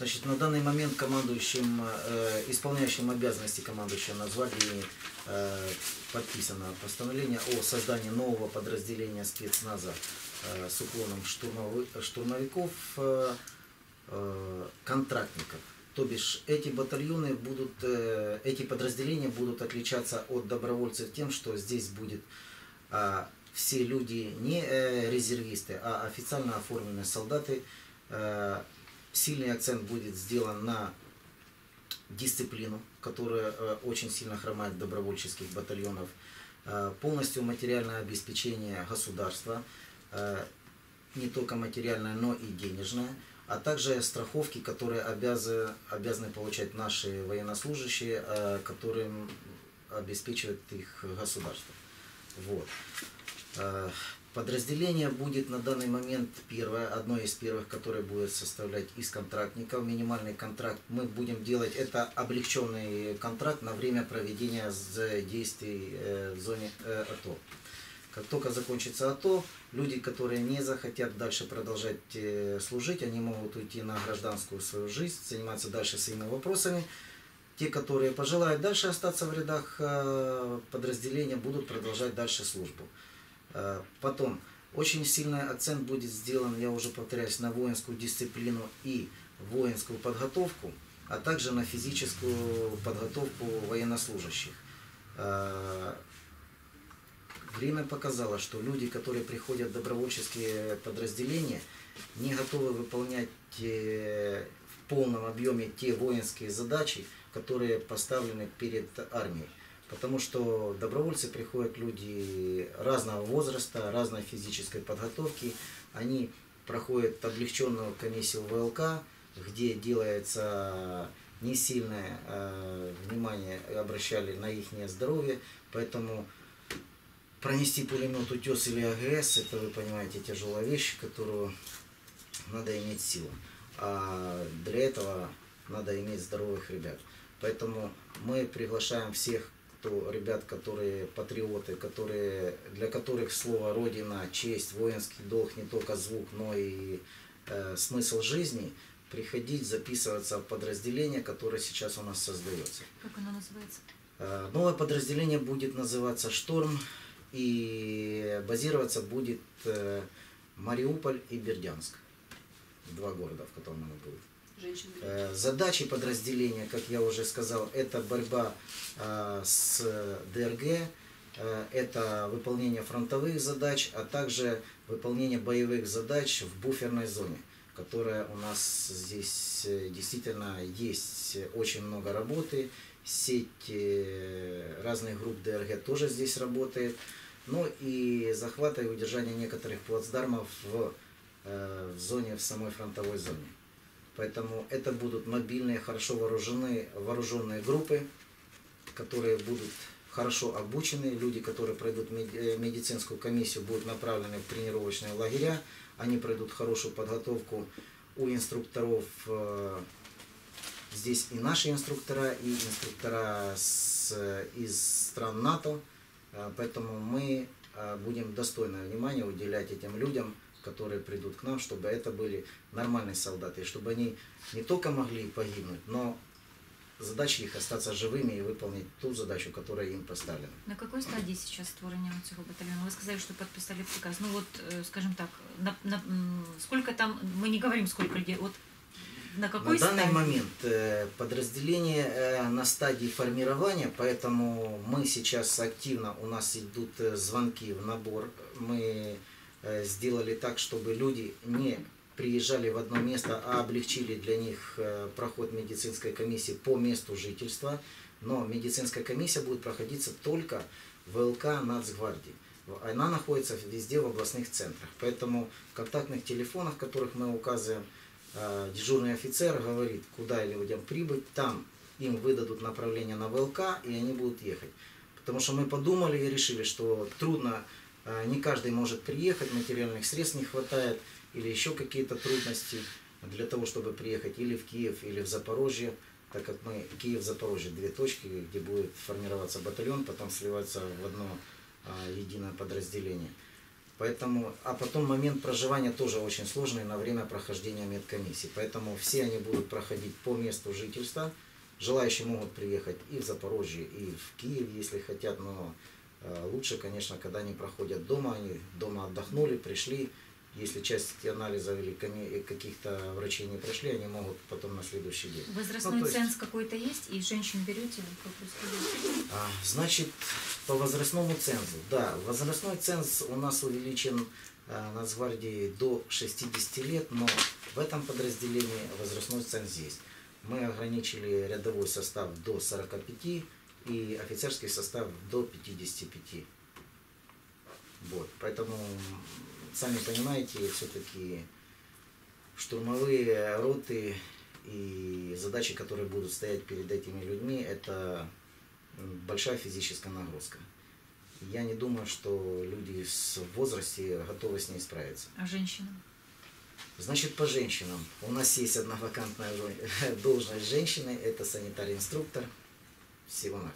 Значит, на данный момент командующим, э, исполняющим обязанности командующего Нацгвардии э, подписано постановление о создании нового подразделения спецназа э, с уклоном штурмови- штурмовиков, э, э, контрактников. То бишь эти батальоны будут, э, эти подразделения будут отличаться от добровольцев тем, что здесь будет а, все люди не э, резервисты, а официально оформленные солдаты. Э, Сильный акцент будет сделан на дисциплину, которая э, очень сильно хромает добровольческих батальонов, Э, полностью материальное обеспечение государства, э, не только материальное, но и денежное, а также страховки, которые обязы, обязаны получать наши военнослужащие, которым обеспечивает их государство. Вот. Подразделение будет на данный момент первое, одно из первых, которое будет составлять из контрактников. Минимальный контракт мы будем делать, это облегченный контракт на время проведения действий э, в зоне э, АТО. Как только закончится АТО, люди, которые не захотят дальше продолжать э, служить, они могут уйти на гражданскую свою жизнь, заниматься дальше своими вопросами. Те, которые пожелают дальше остаться в рядах подразделения, будут продолжать дальше службу. Э, Потом, очень сильный акцент будет сделан, я уже повторяюсь, на воинскую дисциплину и воинскую подготовку, а также на физическую подготовку военнослужащих. Э, Время показало, что люди, которые приходят в добровольческие подразделения, не готовы выполнять э, в полном объеме те воинские задачи, которые поставлены перед армией. Потому что добровольцы приходят люди разного возраста, разной физической подготовки. Они проходят облегченную комиссию ВЛК, где делается не сильное э, внимание обращали на их здоровье. Поэтому пронести пулемет утес или АГС, это вы понимаете тяжелая вещь, которую надо иметь силу. А для этого надо иметь здоровых ребят. Поэтому мы приглашаем всех, кто, ребят, которые патриоты, которые, для которых слово Родина, честь, воинский долг не только звук, но и э, смысл жизни, приходить, записываться в подразделение, которое сейчас у нас создается. Как оно называется? Э, Новое подразделение будет называться «Шторм» и базироваться будет э, Мариуполь и Бердянск. Два города, в котором оно будет. Э, Задачи подразделения, как я уже сказал, это борьба э, с ДРГ, э, это выполнение фронтовых задач, а также выполнение боевых задач в буферной зоне, которая у нас здесь действительно есть очень много работы. Сеть разных групп ДРГ тоже здесь работает. Ну и захвата и удержание некоторых плацдармов в, в зоне, в самой фронтовой зоне. Поэтому это будут мобильные, хорошо вооруженные, вооруженные группы, которые будут хорошо обучены. Люди, которые пройдут э, медицинскую комиссию, будут направлены в тренировочные лагеря. Они пройдут хорошую подготовку у инструкторов. э, Здесь и наши инструктора, и инструктора с, из стран НАТО. Э, Поэтому мы будем достойное внимание уделять этим людям, которые придут к нам, чтобы это были нормальные солдаты, и чтобы они не только могли погибнуть, но задача их остаться живыми и выполнить ту задачу, которая им поставлена. На какой стадії зараз створення цього батальйону? Ви сказали, що підписали приказ. Ну вот, э, скажем так, на, на, м, сколько там, мы не говорим, сколько людей, вот на какой На данный стадии? момент э, подразделение э, на стадии формирования, поэтому мы сейчас активно, у нас идут э, звонки в набор. Мы э, сделали так, чтобы люди не приезжали в одно место, а облегчили для них э, проход медицинской комиссии по месту жительства. Но медицинская комиссия будет проходиться только в ЛК Нацгвардии. Она находится везде в областных центрах. Поэтому в контактных телефонах, которых мы указываем, э, дежурный офицер говорит, куда людям прибыть, там им выдадут направление на ВЛК, и они будут ехать. Потому что мы подумали и решили, что трудно, э, не каждый может приехать, материальных средств не хватает, или еще какие-то трудности для того, чтобы приехать или в Киев, или в Запорожье, так как мы Киев-Запорожье, две точки, где будет формироваться батальон, потом сливаться в одно а, единое подразделение. Поэтому, а потом момент проживания тоже очень сложный на время прохождения медкомиссии. Поэтому все они будут проходить по месту жительства. Желающие могут приехать и в Запорожье, и в Киев, если хотят, но лучше, конечно, когда они проходят дома, они дома отдохнули, пришли. Если часть анализов или каких-то врачей не прошли, они могут потом на следующий день. Возрастной Ну, то есть- ценз какой-то есть, и женщин берете? А, Значит, по возрастному цензу. Да, возрастной ценз у нас увеличен а, Нацгвардии до 60 лет, но в этом подразделении возрастной ценз есть. Мы ограничили рядовой состав до 45 и офицерский состав до 55. Вот, поэтому, сами понимаете, все-таки штурмовые роты и задачи, которые будут стоять перед этими людьми, это большая физическая нагрузка. Я не думаю, что люди с в возрасте готовы с ней справиться. А женщинам? Значит, по женщинам. У нас есть одна вакантная должность женщины, это 世話になっ